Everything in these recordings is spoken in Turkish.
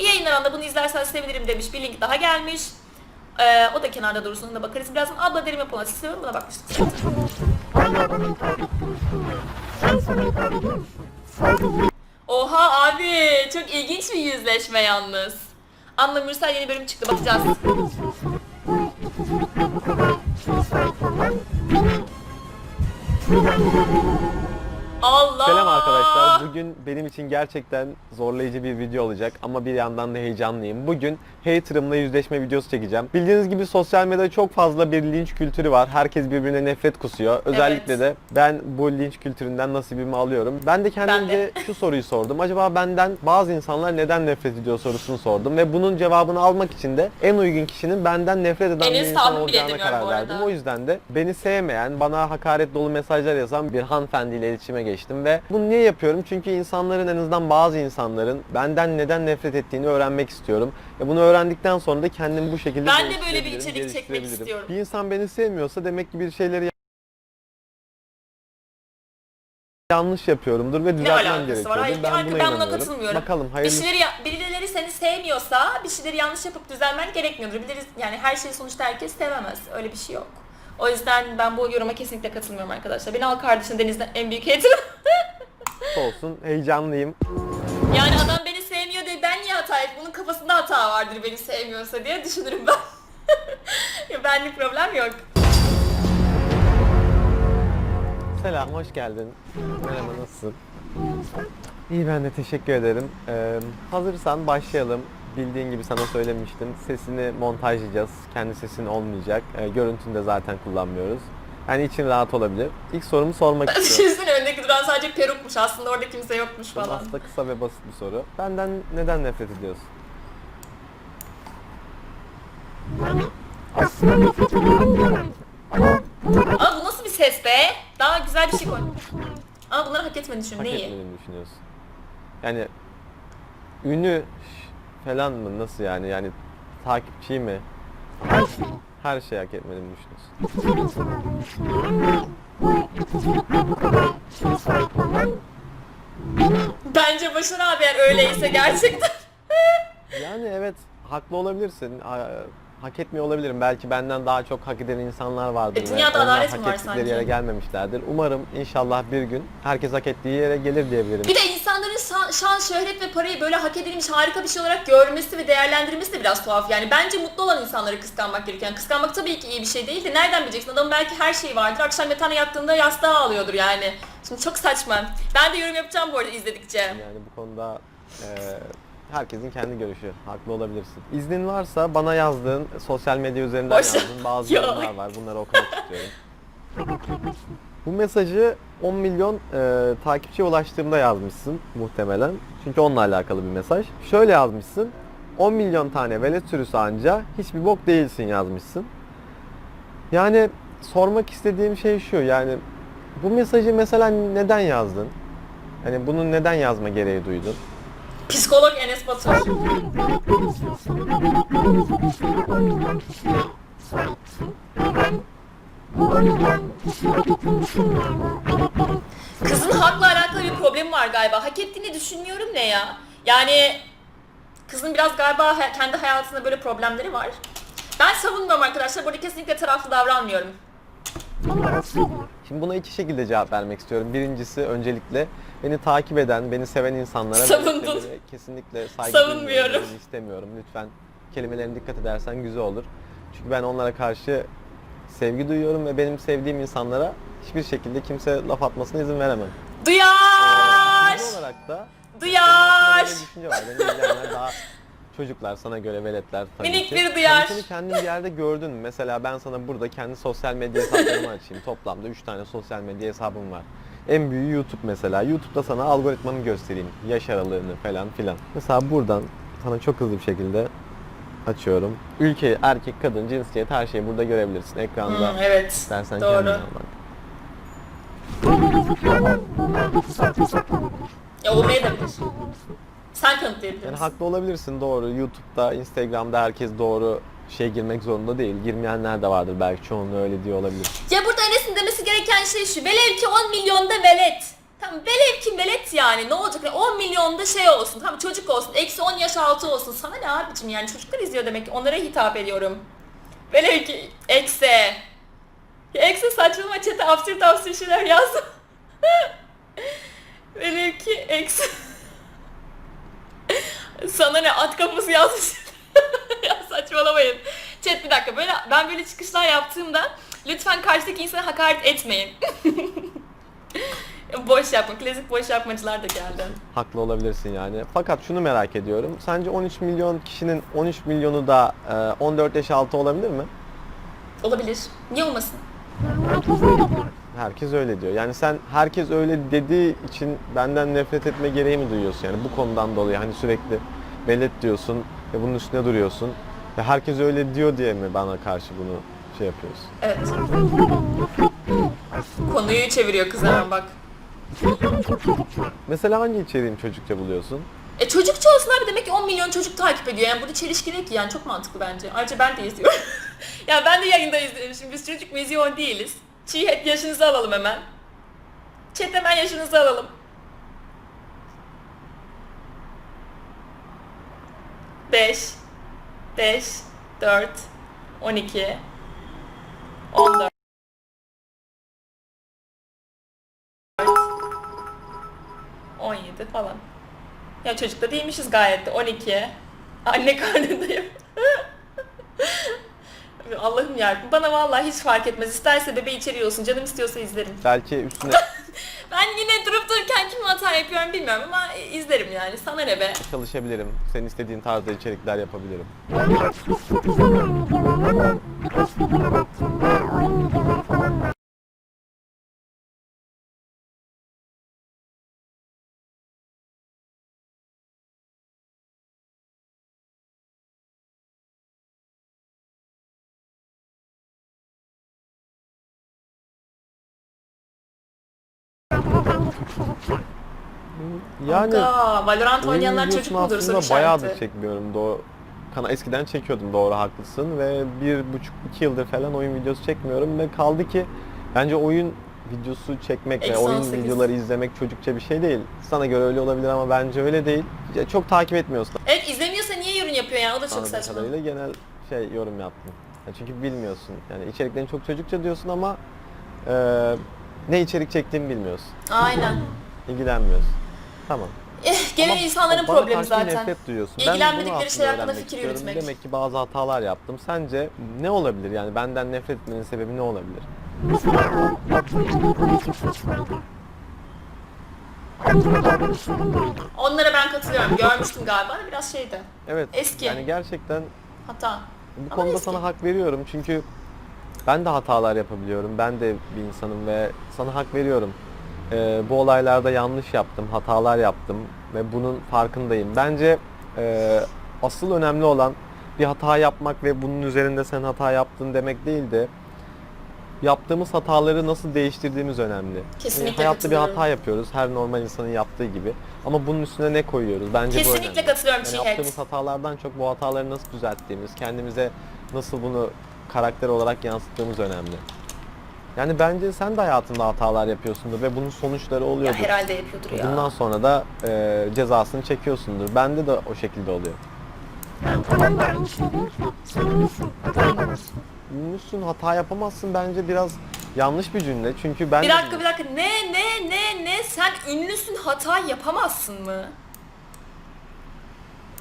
İyi yayınlar anda bunu izlersen sevinirim demiş. Bir link daha gelmiş. Ee, o da kenarda ona da bakarız. Birazdan abla derim yapılmak istiyorum. Buna bakmıştım. Hala bana hitap etmiyorsun ya. Sen sana hitap ediyor musun? Saygı Oha abi çok ilginç bir yüzleşme yalnız. Anla Mürsel yeni bölüm çıktı bakacağız. duymakları istiyorsun. Bu kadar şey sahip olman beni sinirlendiriyor. Allah! Selam arkadaşlar. Bugün benim için gerçekten zorlayıcı bir video olacak ama bir yandan da heyecanlıyım. Bugün haterımla yüzleşme videosu çekeceğim. Bildiğiniz gibi sosyal medyada çok fazla bir linç kültürü var. Herkes birbirine nefret kusuyor. Özellikle Evet. de ben bu linç kültüründen nasibimi alıyorum. Ben de kendimce şu soruyu sordum. Acaba benden bazı insanlar neden nefret ediyor sorusunu sordum ve bunun cevabını almak için de en uygun kişinin benden nefret eden Enes bir insan olacağına karar verdim. O yüzden de beni sevmeyen, bana hakaret dolu mesajlar yazan bir hanımefendiyle iletişime geçtim ve bunu niye yapıyorum? Çünkü insanların en azından bazı insanların benden neden nefret ettiğini öğrenmek istiyorum. Ve bunu öğrendikten sonra da kendimi bu şekilde Ben de böyle bir içerik çekmek istiyorum. Bir insan beni sevmiyorsa demek ki bir şeyleri yanlış yapıyorumdur ve Ne düzeltmem alakası var? Hayır, ben ben, buna ben buna inanıyorum. katılmıyorum. Bakalım Bir hayırlısı. şeyleri, ya- birileri seni sevmiyorsa bir şeyleri yanlış yapıp düzelmen gerekmiyordur. Birileri, yani her şeyi sonuçta herkes sevemez. Öyle bir şey yok. O yüzden ben bu yoruma kesinlikle katılmıyorum arkadaşlar. Beni al kardeşin Deniz'den en büyük haterım. olsun. Heyecanlıyım. yani adam beni sevmiyor diye ben niye hata ettim? Bunun kafasında hata vardır beni sevmiyorsa diye düşünürüm ben. ya benlik problem yok. Selam, hoş geldin. Merhaba, nasılsın? İyi ben de teşekkür ederim. Ee, hazırsan başlayalım. Bildiğin gibi sana söylemiştim. Sesini montajlayacağız. Kendi sesin olmayacak. Ee, görüntünü de zaten kullanmıyoruz. Yani için rahat olabilir. İlk sorumu sormak istiyorum. Düşünsene öndeki duran sadece perukmuş. Aslında orada kimse yokmuş falan. Aslında kısa ve basit bir soru. Benden neden nefret ediyorsun? Aslında nefret ediyorum diyemem. Ama bu nasıl bir ses be? Daha güzel bir şey koy. Ama bunları hak etmediğini düşün. Hak Neyi? etmediğini düşünüyorsun. Yani ünü falan mı? Nasıl yani? Yani takipçi mi? her şey Her şeyi hak etmediğini düşünüyorsun. bir insan olduğunu düşünüyorum ve bu ikicilikle bu kadar şey sahip olman beni Bence Başar abi eğer öyleyse gerçekten. Yani evet haklı olabilirsin. Hak etmiyor olabilirim. Belki benden daha çok hak eden insanlar vardır. E, ve dünyada onlar adalet mi hak var ettikleri sanki? yere gelmemişlerdir. Umarım inşallah bir gün herkes hak ettiği yere gelir diyebilirim. Bir de şan, şöhret ve parayı böyle hak edilmiş harika bir şey olarak görmesi ve değerlendirmesi de biraz tuhaf. Yani bence mutlu olan insanları kıskanmak gerekiyor. Kıskanmak tabii ki iyi bir şey değil de nereden bileceksin? Adamın belki her şeyi vardır. Akşam yatağına yattığında yastığa ağlıyordur yani. Şimdi çok saçma. Ben de yorum yapacağım bu arada izledikçe. Yani bu konuda e, herkesin kendi görüşü. Haklı olabilirsin. İznin varsa bana yazdığın, sosyal medya üzerinden Boş- yazdığın bazı Yok. yorumlar var. Bunları okumak istiyorum. Bu mesajı 10 milyon e, takipçiye ulaştığımda yazmışsın muhtemelen. Çünkü onunla alakalı bir mesaj. Şöyle yazmışsın. 10 milyon tane velet sürüsü anca hiçbir bok değilsin yazmışsın. Yani sormak istediğim şey şu yani bu mesajı mesela neden yazdın? Hani bunu neden yazma gereği duydun? Psikolog Enes Batur. Bu 10 milyon kişiyi hak ettiğini düşünmüyorum. Bu meleklerin Kızın hakla alakalı bir problemi var galiba. Hak ettiğini düşünüyorum ne ya? Yani kızın biraz galiba kendi hayatında böyle problemleri var. Ben savunmuyorum arkadaşlar. Burada kesinlikle taraflı davranmıyorum. Şimdi buna iki şekilde cevap vermek istiyorum. Birincisi öncelikle beni takip eden, beni seven insanlara Savundun. kesinlikle saygı Savunmuyorum. istemiyorum. Lütfen kelimelerine dikkat edersen güzel olur. Çünkü ben onlara karşı sevgi duyuyorum ve benim sevdiğim insanlara hiçbir şekilde kimse laf atmasına izin veremem. Duyar! İkinci olarak da Duyar! Bir düşünce var. Beni izleyenler daha çocuklar sana göre veletler tabii Minik ki. bir duyar. Seni kendin bir yerde gördün mü? Mesela ben sana burada kendi sosyal medya hesaplarımı açayım. Toplamda 3 tane sosyal medya hesabım var. En büyüğü YouTube mesela. YouTube'da sana algoritmanı göstereyim. Yaş aralığını falan filan. Mesela buradan sana çok hızlı bir şekilde açıyorum. Ülke, erkek, kadın, cinsiyet her şeyi burada görebilirsin ekranda. Hmm, evet. İstersen Doğru. kendin al bak. Ya olmaya da bilir. Sen kanıtlayabilir Yani haklı olabilirsin doğru. YouTube'da, Instagram'da herkes doğru şey girmek zorunda değil. Girmeyenler de vardır belki çoğunluğu öyle diyor olabilir. Ya burada Enes'in demesi gereken şey şu. Velev ki 10 milyonda velet. Tamam velev ki velet yani ne olacak? Yani 10 milyonda şey olsun. Tamam çocuk olsun. Eksi 10 yaş altı olsun. Sana ne abicim yani çocuklar izliyor demek ki. Onlara hitap ediyorum. Velev ki eksi. Ya eksi saçmalama çete absürt absürt şeyler yazdım. Velev ki eksi. Sana ne at kafası yazmış. ya saçmalamayın. Chat bir dakika böyle ben böyle çıkışlar yaptığımda lütfen karşıdaki insana hakaret etmeyin. Boş yapma. Klasik boş yapmacılar da geldi. Haklı olabilirsin yani. Fakat şunu merak ediyorum. Sence 13 milyon kişinin 13 milyonu da e, 14 yaş altı olabilir mi? Olabilir. Niye olmasın? Herkes öyle diyor. Herkes öyle diyor. Yani sen herkes öyle dediği için benden nefret etme gereği mi duyuyorsun? Yani bu konudan dolayı hani sürekli velet diyorsun ve bunun üstüne duruyorsun. Ve herkes öyle diyor diye mi bana karşı bunu şey yapıyorsun? Evet. Konuyu çeviriyor kız hemen bak. İçeriklerim çok çocukça. Mesela hangi içeriğimi çocukça buluyorsun? E çocukça olsun abi demek ki 10 milyon çocuk takip ediyor. Yani burada çelişki değil ki yani çok mantıklı bence. Ayrıca ben de izliyorum. ya ben de yayında izliyorum. Şimdi biz çocuk vizyon değiliz. Çiğ yaşınızı alalım hemen. Chat hemen yaşınızı alalım. Beş, beş, dört, on iki, on dört. 17 falan. Ya çocukta değilmişiz gayet de 12. Anne karnındayım. Allah'ım yarabbim bana vallahi hiç fark etmez. İsterse bebeği içeriyor olsun. Canım istiyorsa izlerim. Belki üstüne Ben yine durup dururken kim hata yapıyorum bilmiyorum ama izlerim yani. Sana ne be? çalışabilirim. Senin istediğin tarzda içerikler yapabilirim. Açıkçası çok izlemiyorum videolarını ama birkaç videona baktığımda oyun videoları falan var. Yani Aga, Valorant oyun oynayanlar videosunu çocuk mudur soru aslında bayağıdır işareti. çekmiyorum. Doğru. Kana eskiden çekiyordum doğru haklısın ve bir buçuk iki yıldır falan oyun videosu çekmiyorum ve kaldı ki bence oyun videosu çekmek ve Eksi oyun 18. videoları izlemek çocukça bir şey değil. Sana göre öyle olabilir ama bence öyle değil. Ya çok takip etmiyorsun. Evet izlemiyorsa niye yorum yapıyor yani? O da çok Anladığım saçma. kadarıyla genel şey yorum yaptım. Ya çünkü bilmiyorsun. Yani içeriklerin çok çocukça diyorsun ama e, ne içerik çektiğini bilmiyorsun. Aynen. İlgilenmiyorsun. Tamam. Eh, genel Ama insanların bana problemi karşı zaten. nefret duyuyorsun. Ben bunu İlgilenmedikleri aslında şeyler hakkında öğrenmek fikir istiyorum. yürütmek. Demek ki bazı hatalar yaptım. Sence ne olabilir? Yani benden nefret etmenin sebebi ne olabilir? Mesela o yaptığım olayı çok saçmaydı. Davranışlarım da öyle. Onlara ben katılıyorum. Görmüştüm galiba. Biraz şeydi. Evet. Eski. Yani gerçekten Hata. bu Ama konuda eski. sana hak veriyorum. Çünkü ben de hatalar yapabiliyorum. Ben de bir insanım ve sana hak veriyorum. Ee, bu olaylarda yanlış yaptım, hatalar yaptım ve bunun farkındayım. Bence e, asıl önemli olan bir hata yapmak ve bunun üzerinde sen hata yaptın demek değil de yaptığımız hataları nasıl değiştirdiğimiz önemli. Kesinlikle Yani hayatta bir hata yapıyoruz her normal insanın yaptığı gibi. Ama bunun üstüne ne koyuyoruz? Bence bu Kesinlikle önemli. katılıyorum Yani Cihet. yaptığımız hatalardan çok bu hataları nasıl düzelttiğimiz, kendimize nasıl bunu karakter olarak yansıttığımız önemli. Yani bence sen de hayatında hatalar yapıyorsundur ve bunun sonuçları Ya oluyordur. herhalde yapıyordur ya. Bundan sonra da e, cezasını çekiyorsundur. Bende de o şekilde oluyor. Tamam da aynı şey değil ki. Sen ünlüsün, hata yapamazsın. Ünlüsün, hata yapamazsın bence biraz yanlış bir cümle. Çünkü ben Bir dakika bir dakika ne ne ne ne sen ünlüsün hata yapamazsın mı?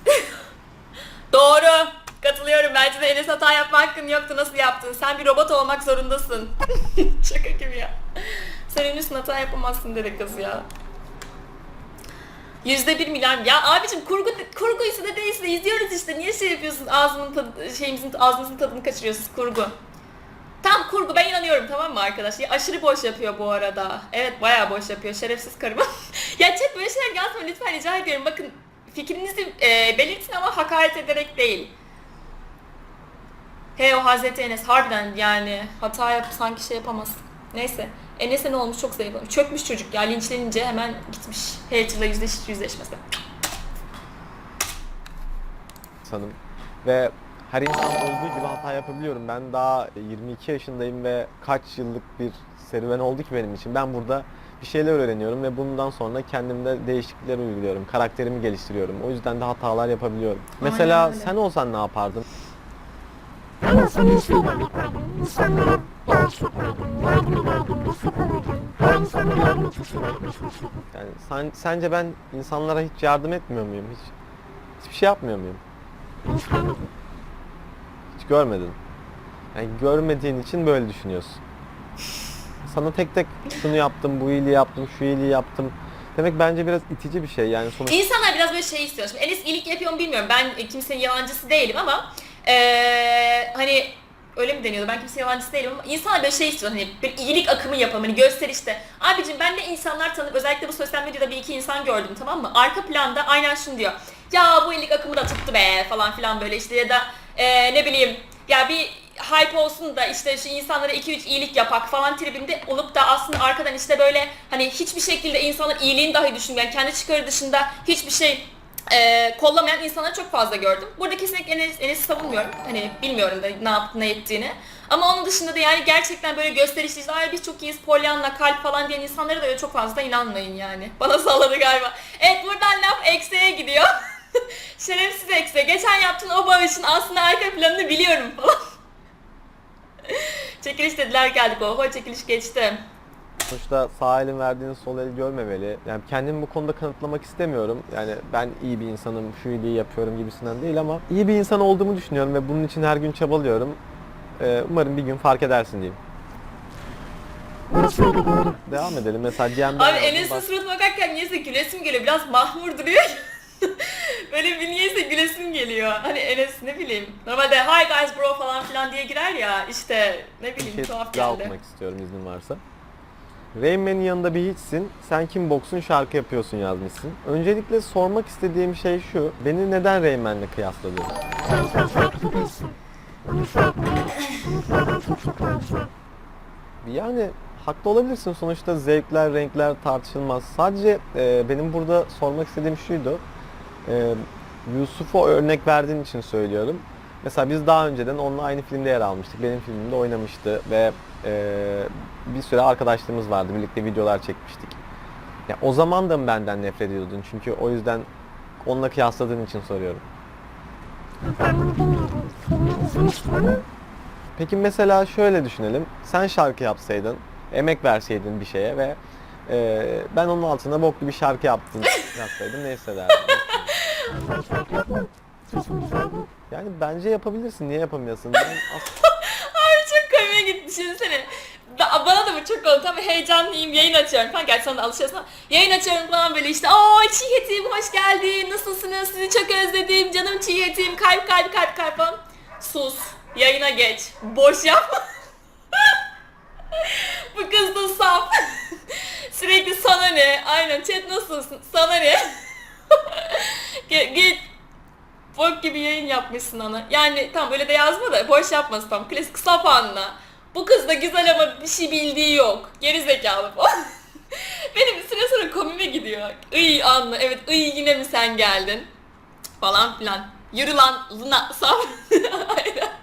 Doğru. Katılıyorum. Bence de Enes hata yapma hakkın yoktu. Nasıl yaptın? Sen bir robot olmak zorundasın. Şaka gibi ya. Sen ünlüsün hata yapamazsın dedi kız ya. Yüzde bir milyar. Ya abicim kurgu kurguysa da değilse de izliyoruz işte. Niye şey yapıyorsun? Ağzımın tadı, şeyimizin ağzınızın tadını kaçırıyorsunuz kurgu. Tam kurgu ben inanıyorum tamam mı arkadaş? Ya aşırı boş yapıyor bu arada. Evet bayağı boş yapıyor. Şerefsiz karım. ya chat böyle şeyler yazma lütfen rica ediyorum. Bakın fikrinizi e, belirtin ama hakaret ederek değil. He o Hazreti Enes harbiden yani hata yap sanki şey yapamaz. Neyse. Enes'e ne olmuş çok zayıflamış. Çökmüş çocuk ya linçlenince hemen gitmiş. Hater'la yüzleş, yüzleşmesi. insanım. Ve her insan olduğu gibi hata yapabiliyorum. Ben daha 22 yaşındayım ve kaç yıllık bir serüven oldu ki benim için. Ben burada bir şeyler öğreniyorum ve bundan sonra kendimde değişiklikler uyguluyorum. Karakterimi geliştiriyorum. O yüzden de hatalar yapabiliyorum. Mesela öyle. sen olsan ne yapardın? İyi şeyler yapardım. İnsanlara bağış yapardım. Yardım ederdim. Destek olurdum. Her insanlara yardım için yapmaya çalışırdım. Yani sen, sence ben insanlara hiç yardım etmiyor muyum? Hiç hiçbir şey yapmıyor muyum? Hiç. Hiç görmedin. Yani görmediğin için böyle düşünüyorsun. Sana tek tek şunu yaptım, bu iyiliği yaptım, şu iyiliği yaptım. Demek bence biraz itici bir şey. Yani sonuçta İnsanlar biraz böyle şey istiyor. Şimdi Enes iyilik yapıyor mu bilmiyorum. Ben kimsenin yalancısı değilim ama eee, hani öyle mi deniyordu? Ben kimsenin yalancısı değilim ama insanlar böyle şey istiyor. Hani bir iyilik akımı yapalım. Hani gösterişte. Abicim ben de insanlar tanıp özellikle bu sosyal medyada bir iki insan gördüm tamam mı? Arka planda aynen şunu diyor. Ya bu iyilik akımı da tuttu be falan filan böyle işte ya da eee, ne bileyim ya bir hype olsun da işte şu insanlara 2-3 iyilik yapak falan tribinde olup da aslında arkadan işte böyle hani hiçbir şekilde insanlar iyiliğini dahi düşünmeyen, kendi çıkarı dışında hiçbir şey e, kollamayan insanları çok fazla gördüm. Burada kesinlikle Enes, Enes'i savunmuyorum. Hani bilmiyorum da ne yaptı ne ettiğini. Ama onun dışında da yani gerçekten böyle gösterişli "Ay biz çok iyiyiz Pollyanna kalp falan diyen insanlara da öyle çok fazla inanmayın yani. Bana salladı galiba. Evet buradan laf ekseye gidiyor. Şerefsiz ekse. Geçen yaptığın o bağışın aslında arka planını biliyorum falan. çekiliş dediler geldik. Oho çekiliş geçti. Sonuçta sağ elin verdiğini sol el görmemeli. Yani kendimi bu konuda kanıtlamak istemiyorum. Yani ben iyi bir insanım, şu iyiliği yapıyorum gibisinden değil ama iyi bir insan olduğumu düşünüyorum ve bunun için her gün çabalıyorum. Ee, umarım bir gün fark edersin diyeyim. Devam edelim. Mesela Cem'den Abi Enes'in suratına bakarken niyeyse gülesim geliyor. Biraz mahmur duruyor. Böyle bir niyeyse gülesim geliyor. Hani Enes ne bileyim. Normalde hi guys bro falan filan diye girer ya. işte ne bir bileyim şey tuhaf geldi. okumak istiyorum iznin varsa. Rain Man'in yanında bir hiçsin. Sen kim boksun şarkı yapıyorsun yazmışsın. Öncelikle sormak istediğim şey şu. Beni neden Rain Man'le kıyasladın? Yani haklı olabilirsin. Sonuçta zevkler, renkler tartışılmaz. Sadece e, benim burada sormak istediğim şuydu. E, Yusuf'u örnek verdiğin için söylüyorum. Mesela biz daha önceden onunla aynı filmde yer almıştık. Benim filmimde oynamıştı ve e, bir süre arkadaşlığımız vardı. Birlikte videolar çekmiştik. Ya, o zaman da mı benden nefret ediyordun? Çünkü o yüzden onunla kıyasladığın için soruyorum. Ben izlemiştim ama Peki mesela şöyle düşünelim. Sen şarkı yapsaydın, emek verseydin bir şeye ve e, ben onun altına boklu bir şarkı yaptın yapsaydım ne hissederdin? şarkı. Yani bence yapabilirsin. Niye yapamıyorsun? Ben as- komiğe gitti düşünsene. Ba- Bana da bu çok oldu. Tabii heyecanlıyım. Yayın açıyorum falan. Gerçi sana da alışıyorsun. Yayın açıyorum falan böyle işte. Aa çiğ hoş geldin. Nasılsınız? Sizi çok özledim. Canım çiğ. Kalp kalp kalp kalp falan. Sus. Yayına geç. Boş yapma. bu kız da saf. Sürekli sana ne? Aynen chat nasılsın? Sana ne? Git. Bok gibi yayın yapmışsın ana. Yani tam öyle de yazma da boş yapmasın tam. Klasik saf anla. Bu kız da güzel ama bir şey bildiği yok. Geri zekalı falan. Benim süre sonra komime gidiyor. Iy anla. Evet iy yine mi sen geldin? Falan filan. Yürü lan Luna. Aynen.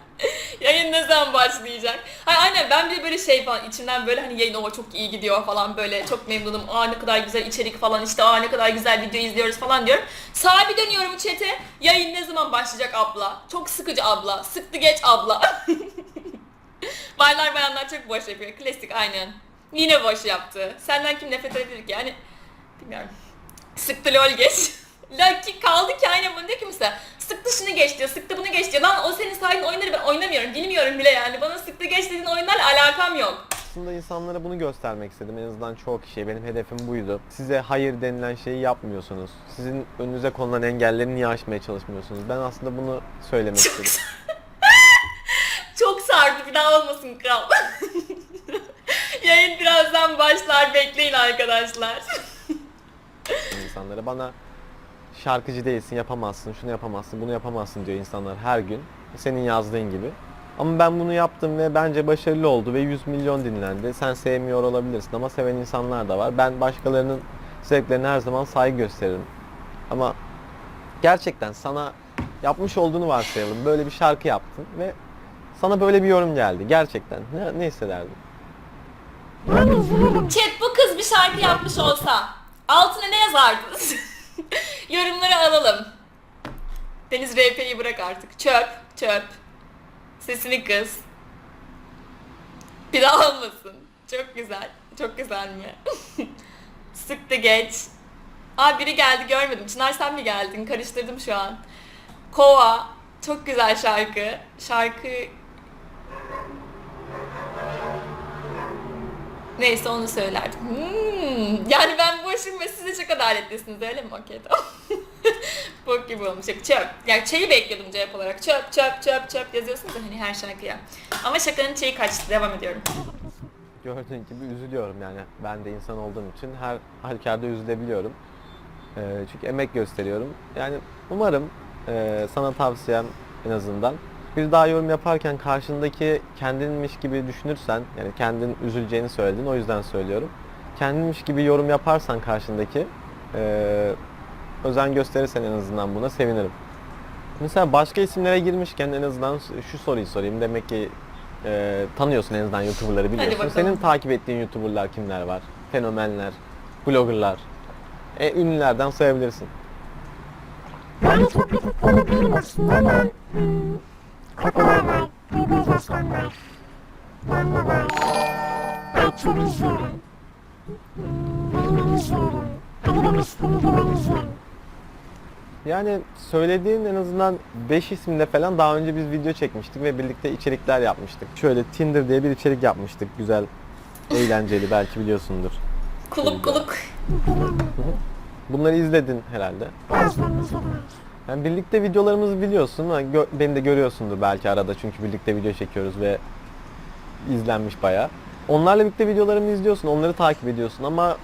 Yayın ne zaman başlayacak? Hayır aynen ben bir böyle şey falan içimden böyle hani yayın o çok iyi gidiyor falan böyle çok memnunum. Aa ne kadar güzel içerik falan işte aa ne kadar güzel video izliyoruz falan diyorum. Sağa bir dönüyorum chat'e yayın ne zaman başlayacak abla? Çok sıkıcı abla. Sıktı geç abla. Baylar bayanlar çok boş yapıyor. Klasik aynen. Yine boş yaptı. Senden kim nefret edebilir ki? Yani bilmiyorum. Sıktı lol geç. Lucky kaldı ki aynen bunu diyor ki mesela sıktı şunu geç diyor, sıktı bunu geç diyor. Lan o senin sahihin oyunları ben oynamıyorum, bilmiyorum bile yani. Bana sıktı geç dediğin oyunlarla alakam yok. aslında insanlara bunu göstermek istedim. En azından çoğu kişiye. Benim hedefim buydu. Size hayır denilen şeyi yapmıyorsunuz. Sizin önünüze konulan engelleri niye aşmaya çalışmıyorsunuz? Ben aslında bunu söylemek istedim. Çok sardı bir daha olmasın kral. Yayın birazdan başlar bekleyin arkadaşlar. insanlara. Bana şarkıcı değilsin, yapamazsın, şunu yapamazsın, bunu yapamazsın diyor insanlar her gün. Senin yazdığın gibi. Ama ben bunu yaptım ve bence başarılı oldu ve 100 milyon dinlendi. Sen sevmiyor olabilirsin ama seven insanlar da var. Ben başkalarının zevklerine her zaman saygı gösteririm. Ama gerçekten sana yapmış olduğunu varsayalım. Böyle bir şarkı yaptın ve sana böyle bir yorum geldi. Gerçekten. Ne, ne hissederdin? Chat bu kız bir şarkı yapmış olsa altına ne yazardınız? Yorumları alalım. Deniz RP'yi bırak artık. Çöp, çöp. Sesini kız. Bir daha olmasın. Çok güzel. Çok güzel mi? Sıktı geç. Aa biri geldi görmedim. Çınar sen mi geldin? Karıştırdım şu an. Kova. Çok güzel şarkı. Şarkı Neyse onu söylerdim. Hmm, yani ben boşum ve siz de çok adaletlisiniz öyle mi? Okey tamam. Bok gibi olmuş. Çöp. Yani çayı bekliyordum cevap olarak. Çöp çöp çöp çöp yazıyorsunuz da hani her şarkıya. Ama şakanın çayı kaçtı. Devam ediyorum. Gördüğün gibi üzülüyorum yani. Ben de insan olduğum için her halükarda üzülebiliyorum. Ee, çünkü emek gösteriyorum. Yani umarım e, sana tavsiyem en azından bir daha yorum yaparken karşındaki kendinmiş gibi düşünürsen yani kendin üzüleceğini söyledin o yüzden söylüyorum. Kendinmiş gibi yorum yaparsan karşındaki e, özen gösterirsen en azından buna sevinirim. Mesela başka isimlere girmişken en azından şu soruyu sorayım. Demek ki e, tanıyorsun en azından YouTuber'ları biliyorsun. Senin takip ettiğin YouTuber'lar kimler var? Fenomenler, bloggerlar. E, ünlülerden sayabilirsin. Yani çok değilim aslında ama Kokolar var, Duygu Özaslan var, Damla var, Ayça'yı izliyorum, hmm, Beymen'i izliyorum, Ali Demirci'nin videolarını izliyorum. Yani söylediğin en azından 5 isimle falan daha önce biz video çekmiştik ve birlikte içerikler yapmıştık. Şöyle Tinder diye bir içerik yapmıştık. Güzel, eğlenceli belki biliyorsundur. Kuluk kuluk. Bunları izledin herhalde. Bazılarını izledim. Yani birlikte videolarımızı biliyorsun ama gö- beni de görüyorsundur belki arada çünkü birlikte video çekiyoruz ve izlenmiş bayağı. Onlarla birlikte videolarımı izliyorsun, onları takip ediyorsun ama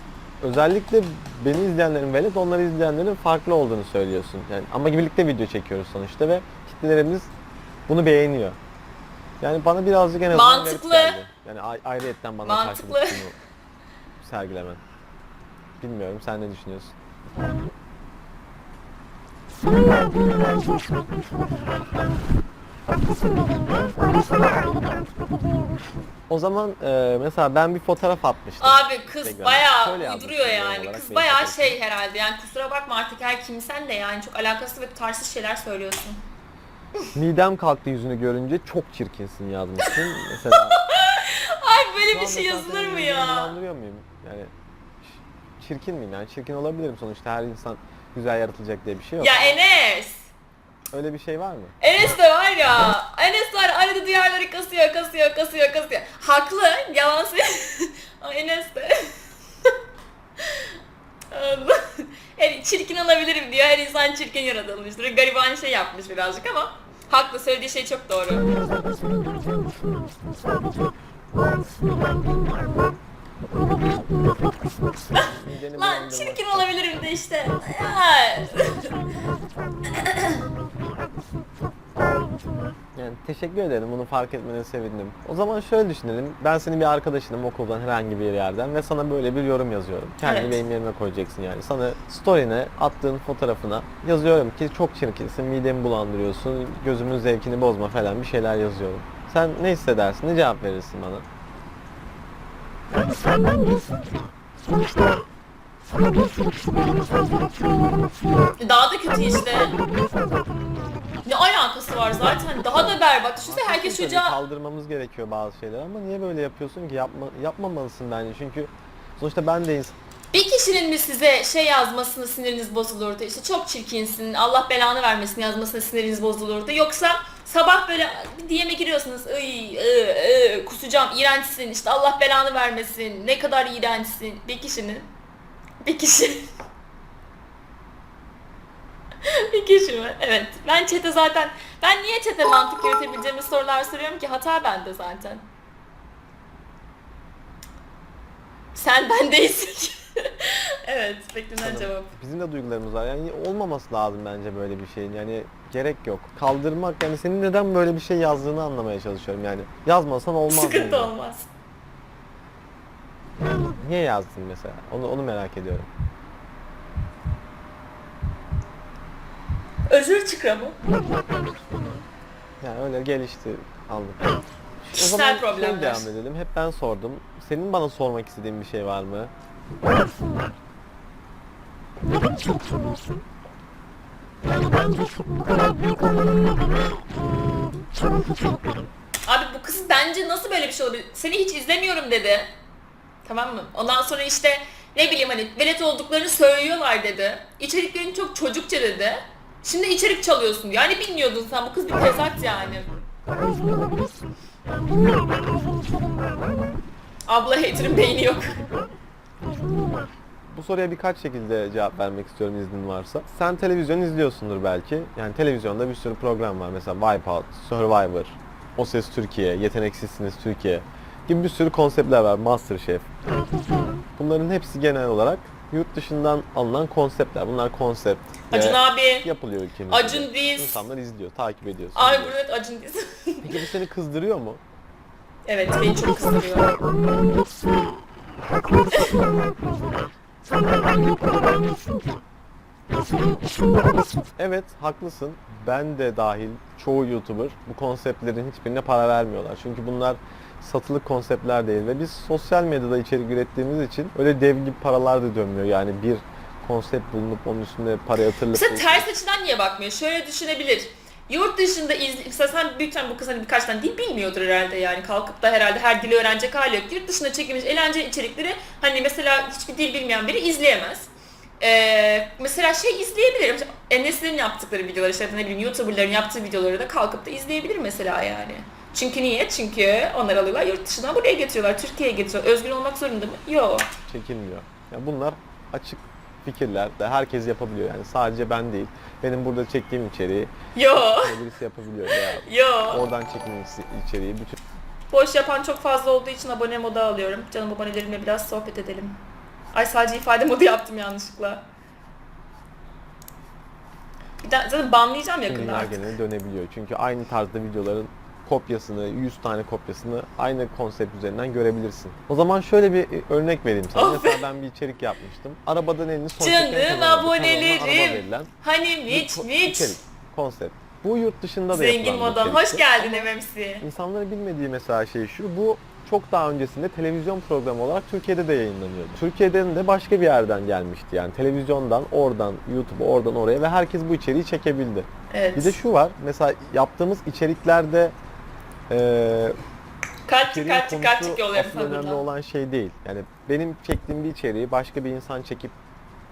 özellikle beni izleyenlerin velet onları izleyenlerin farklı olduğunu söylüyorsun. Yani ama birlikte video çekiyoruz sonuçta ve kitlelerimiz bunu beğeniyor. Yani bana birazcık en azından garip Mantıklı. geldi. Yani ay- ayrıyetten bana karşı bu Mantıklı. tutumu sergilemen. Bilmiyorum sen ne düşünüyorsun? Senin verdiğin enerji hoşuma gitmiş olabilir belki. Haklısın dediğinde orada sana ayrı bir antipati duyuyormuşsun. O zaman e, mesela ben bir fotoğraf atmıştım. Abi kız Instagram'a. bayağı Şöyle yazmıştım uyduruyor genel yani. olarak Kız benim bayağı fotoğrafım. şey herhalde yani kusura bakma artık her kimsen de yani çok alakasız ve tutarsız şeyler söylüyorsun. Midem kalktı yüzünü görünce çok çirkinsin yazmışsın. Mesela Ay böyle bir şey yazılır mı ya? inandırıyor muyum? Yani çirkin miyim yani? Çirkin olabilirim sonuçta her insan güzel yaratılacak diye bir şey yok. Ya Enes! Öyle bir şey var mı? Enes de var ya. Enes var arada duyarları kasıyor, kasıyor, kasıyor, kasıyor. Haklı. Yalan söylüyor. Ama Enes de. Her çirkin olabilirim diyor. Her insan çirkin yaratılmıştır. Gariban şey yapmış birazcık ama haklı. Söylediği şey çok doğru. Öyle bir nefret Lan çirkin olabilirim de işte. Yani teşekkür ederim bunu fark etmene sevindim. O zaman şöyle düşünelim. Ben senin bir arkadaşınım okuldan herhangi bir yerden ve sana böyle bir yorum yazıyorum. Kendini Evet. benim yerime koyacaksın yani. Sana story'ne attığın fotoğrafına yazıyorum ki çok çirkinsin, midemi bulandırıyorsun, gözümün zevkini bozma falan bir şeyler yazıyorum. Sen ne hissedersin, ne cevap verirsin bana? Yani senden değilsin ki. Sonuçta sana bir sürü kişi böyle mesajlar atıyor, yorum atıyor. Daha da kötü işte. Ne alakası var zaten? Daha da berbat. Düşünsene herkes Tabii çocuğa... Kaldırmamız gerekiyor bazı şeyler ama niye böyle yapıyorsun ki? Yapma, yapmamalısın bence çünkü sonuçta ben de insan. Bir kişinin mi size şey yazmasını siniriniz bozulurdu? İşte çok çirkinsin, Allah belanı vermesin yazmasına siniriniz bozulurdu. Yoksa sabah böyle bir DM'e giriyorsunuz. Iy, ı, ı, kusacağım, iğrençsin, işte Allah belanı vermesin, ne kadar iğrençsin. Bir kişinin. Bir kişi. bir kişi mi? Evet. Ben çete zaten, ben niye çete mantık yürütebileceğimi sorular soruyorum ki hata bende zaten. Sen ben değilsin. evet, beklenen cevap. Bizim de duygularımız var. Yani olmaması lazım bence böyle bir şeyin. Yani gerek yok. Kaldırmak yani senin neden böyle bir şey yazdığını anlamaya çalışıyorum yani. Yazmasan olmaz. Sıkıntı mıydı? olmaz. Niye yazdın mesela? Onu onu merak ediyorum. Özür çıkra mı? Yani öyle gelişti aldık. O Kişisel zaman problemler. şöyle devam edelim. Hep ben sordum. Senin bana sormak istediğin bir şey var mı? Aslında. Neden içerik çalıyorsun? Yani bence bu kadar büyük olmanın nedeni eee çalıntı içeriklerin. Abi bu kız bence nasıl böyle bir şey olabilir? Seni hiç izlemiyorum dedi. Tamam mı? Ondan sonra işte ne bileyim hani velet olduklarını söylüyorlar dedi. İçeriklerin çok çocukça dedi. Şimdi içerik çalıyorsun. Yani bilmiyordun sen bu kız bir tezat yani. Abla hater'ın beyni yok. Bu soruya birkaç şekilde cevap vermek istiyorum iznin varsa. Sen televizyon izliyorsundur belki. Yani televizyonda bir sürü program var. Mesela Wipeout, Survivor, O Ses Türkiye, Yeteneksizsiniz Türkiye gibi bir sürü konseptler var. Masterchef. Evet. Bunların hepsi genel olarak yurt dışından alınan konseptler. Bunlar konsept. Acun abi. yapılıyor ülkemizde. Acun Diz. İnsanlar izliyor, takip ediyor. Ay seviyor. burada Acun Diz. Peki bu seni kızdırıyor mu? evet beni çok kızdırıyor. Hakları satılanlar projeler. Sen neden niye para vermiyorsun ki? Senin işin daha basit. Evet haklısın. Ben de dahil çoğu YouTuber bu konseptlerin hiçbirine para vermiyorlar. Çünkü bunlar satılık konseptler değil ve biz sosyal medyada içerik ürettiğimiz için öyle dev gibi paralar da dönmüyor. Yani bir konsept bulunup onun üstüne para yatırılıp... Mesela ters açıdan niye bakmıyor? Şöyle düşünebilir. Yurt dışında iz, mesela sen büyükten bu kız hani birkaç tane dil bilmiyordur herhalde yani kalkıp da herhalde her dili öğrenecek hali yok. Yurt dışında çekilmiş eğlence içerikleri hani mesela hiçbir dil bilmeyen biri izleyemez. Ee, mesela şey izleyebilir. Mesela Enes'lerin yaptıkları videoları işte ne bileyim YouTuber'ların yaptığı videoları da kalkıp da izleyebilir mesela yani. Çünkü niye? Çünkü onlar alıyorlar yurt dışından buraya getiriyorlar, Türkiye'ye getiriyorlar. Özgün olmak zorunda mı? Yok. çekilmiyor. Yani bunlar açık fikirler de herkes yapabiliyor. Yani sadece ben değil. Benim burada çektiğim içeriği Yok. birisi yapabiliyor veya Yok. oradan çektiğim içeriği bütün Boş yapan çok fazla olduğu için abone moda alıyorum. Canım abonelerimle biraz sohbet edelim. Ay sadece ifade modu yaptım yanlışlıkla. Bir daha zaten banlayacağım yakında artık. dönebiliyor. Çünkü aynı tarzda videoların kopyasını, 100 tane kopyasını aynı konsept üzerinden görebilirsin. O zaman şöyle bir örnek vereyim sana. Of. Mesela ben bir içerik yapmıştım. Arabadan elini son Canım abonelerim. Hani miç miç. içerik, konsept. Bu yurt dışında da Zengin içerikti. Hoş geldin MMC. İnsanların bilmediği mesela şey şu, bu çok daha öncesinde televizyon programı olarak Türkiye'de de yayınlanıyordu. Türkiye'den de başka bir yerden gelmişti yani televizyondan, oradan, YouTube'a, oradan oraya ve herkes bu içeriği çekebildi. Evet. Bir de şu var, mesela yaptığımız içeriklerde içeriğin kalp kalp konusu yolluyorum asıl sana önemli buradan. olan şey değil. Yani benim çektiğim bir içeriği başka bir insan çekip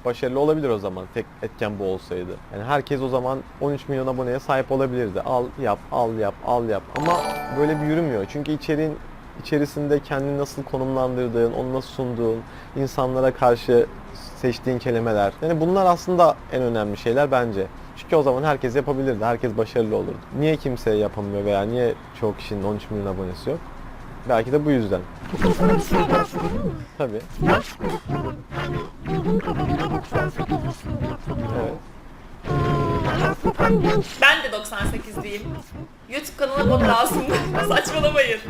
başarılı olabilir o zaman tek etken bu olsaydı. Yani herkes o zaman 13 milyon aboneye sahip olabilirdi. Al yap, al yap, al yap. Ama böyle bir yürümüyor. Çünkü içeriğin içerisinde kendini nasıl konumlandırdığın, onu nasıl sunduğun, insanlara karşı seçtiğin kelimeler. Yani bunlar aslında en önemli şeyler bence. Çünkü o zaman herkes yapabilirdi, herkes başarılı olurdu. Niye kimse yapamıyor veya niye çoğu kişinin 13 milyon abonesi yok? Belki de bu yüzden. Peki sana bir soru daha sorayım mı? Tabii. Yaş grupları, yani bildiğim kadarıyla 98 yaşında hatırlıyorum. Evet. Ee, aslında tam genç Ben de 98'liyim. YouTube kanalı bana lazım. Saçmalamayın.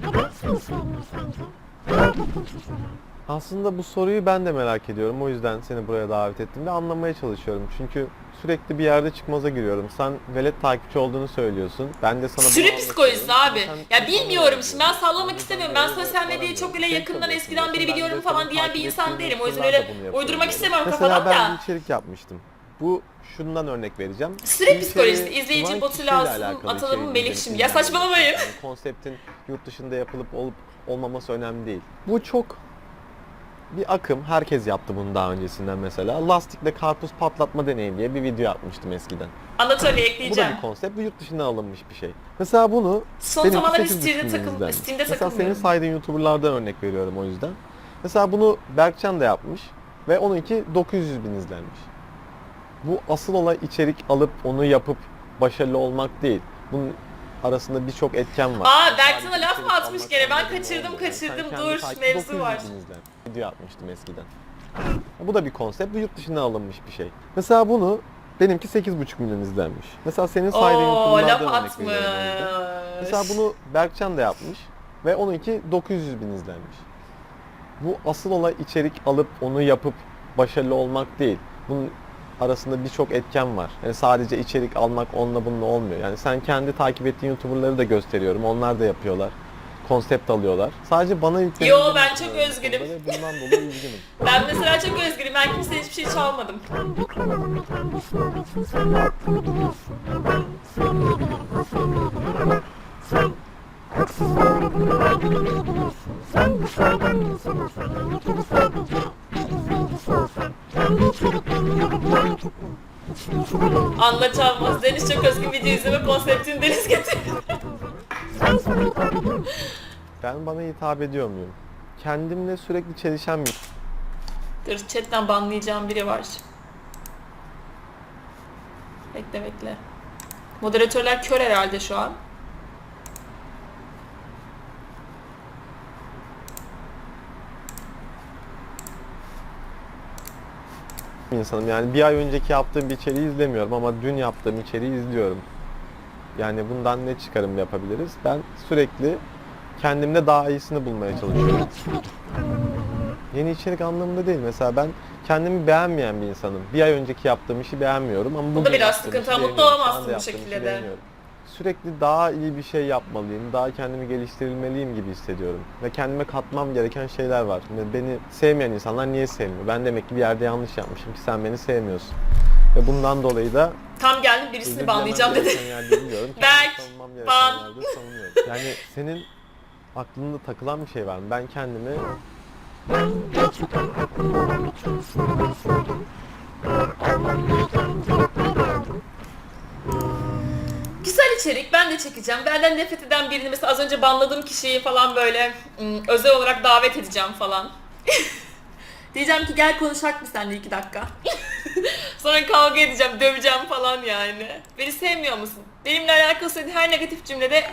Neden seni sevmiyor sence? Merak ettim şu soruyu. Aslında bu soruyu ben de merak ediyorum. O yüzden seni buraya davet ettim ve anlamaya çalışıyorum. Çünkü sürekli bir yerde çıkmaza giriyorum. Sen velet takipçi olduğunu söylüyorsun. Ben de sana Sürü psikolojisi abi. Sen- Ya bilmiyorum şimdi ben sallamak Ben istemiyorum. Ben sosyal medyayı çok öyle diyorsun. yakından eskiden beri biliyorum Ben de falan diyen bir insan değilim. O yüzden öyle uydurmak istemiyorum Mesela kafadan ben da. bir içerik yapmıştım. Bu şundan örnek vereceğim. Süre psikolojisi, izleyici botu lazım, atalım Melih şimdi. Ya saçmalamayın. Yani konseptin yurt dışında yapılıp olup olmaması önemli değil. Bu çok bir akım. Herkes yaptı bunu daha öncesinden mesela. Lastikle karpuz patlatma deneyi diye bir video yapmıştım eskiden. Anatolia Bu da ekleyeceğim. bir konsept. Bu yurt dışından alınmış bir şey. Mesela bunu Son 8,5 Steam'de takıl. Steam'de Mesela senin saydığın YouTuber'lardan örnek veriyorum o yüzden. Mesela bunu Berkcan da yapmış ve onunki 900 bin izlenmiş. Bu asıl olay içerik alıp onu yapıp başarılı olmak değil. Bunun arasında birçok etken var. Aa, Berkcan'a laf atmış gene? Ben kaçırdım, kaçırdım. Dur, mevzu 900 var. Video atmıştım eskiden. Bu da bir konsept. Bu yurt dışından alınmış bir şey. Mesela bunu benimki 8,5 milyon izlenmiş. Mesela senin saydığın YouTuber'lardan örnek atmış. Mesela bunu Berkcan da yapmış ve onunki 900 bin izlenmiş. Bu asıl olay içerik alıp onu yapıp başarılı olmak değil. Bunun arasında birçok etken var. Yani sadece içerik almak onunla bununla olmuyor. Yani sen kendi takip ettiğin YouTuber'ları da gösteriyorum. Onlar da yapıyorlar. Konsept alıyorlar. Sadece bana yüklenildiğini Yo, ben çok özgürüm. Bundan dolayı üzgünüm. Ben mesela çok özgürüm. Ben kimseye hiçbir şey çalmadım. Kendi kanalın ve kendi işin olduğu için sen ne yaptığını biliyorsun. Ben sevmeyebilirim, o sevmeyebilir ama sen haksızlığa uğradığını ve verdiğin emeği biliyorsun. Sen dışarıdan bir insan olsan, yani YouTube'u sadece bir izleyicisi olsan, kendi içeriklerini ya da diğer YouTube'un hiçbir YouTuber'la ilgili Anla çalmaz. Deniz çok özgün video izleme konseptini Deniz getirdi. Sen sana hitap ediyor musun? Ben bana hitap ediyor muyum? Kendimle sürekli çelişen bir Dur chatten banlayacağım biri var. Bekle bekle. Moderatörler kör herhalde şu an. insanım. Yani bir ay önceki yaptığım bir içeriği izlemiyorum ama dün yaptığım içeriği izliyorum. Yani bundan ne çıkarım yapabiliriz? Ben sürekli kendimde daha iyisini bulmaya çalışıyorum. Yeni içerik anlamında. Değil. Mesela ben kendimi beğenmeyen bir insanım. Bir ay önceki yaptığım işi beğenmiyorum ama bugün biraz yaptığım sıkıntı. Mutlu olamazsın bu şekilde de. Sürekli daha iyi bir şey yapmalıyım, daha kendimi geliştirilmeliyim gibi hissediyorum. Ve kendime katmam gereken şeyler var. Beni sevmeyen insanlar niye sevmiyor? Ben demek ki bir yerde yanlış yapmışım ki sen beni sevmiyorsun. Ve bundan dolayı da Tam geldim birisini banlayacağım dedi. Berk, ban. Yani senin aklında takılan bir şey var mı? Ben kendimi Ben gerçekten aklımda olan bütün soruları sordum. Ee, almam gereken cevapları da aldım. Güzel içerik ben de çekeceğim. Benden nefret eden birini mesela az önce banladığım kişiyi falan böyle özel olarak davet edeceğim falan. Diyeceğim ki gel konuşak mı seninle iki dakika. Sonra kavga edeceğim, döveceğim falan yani. Beni sevmiyor musun? Benimle söylediğin her negatif cümlede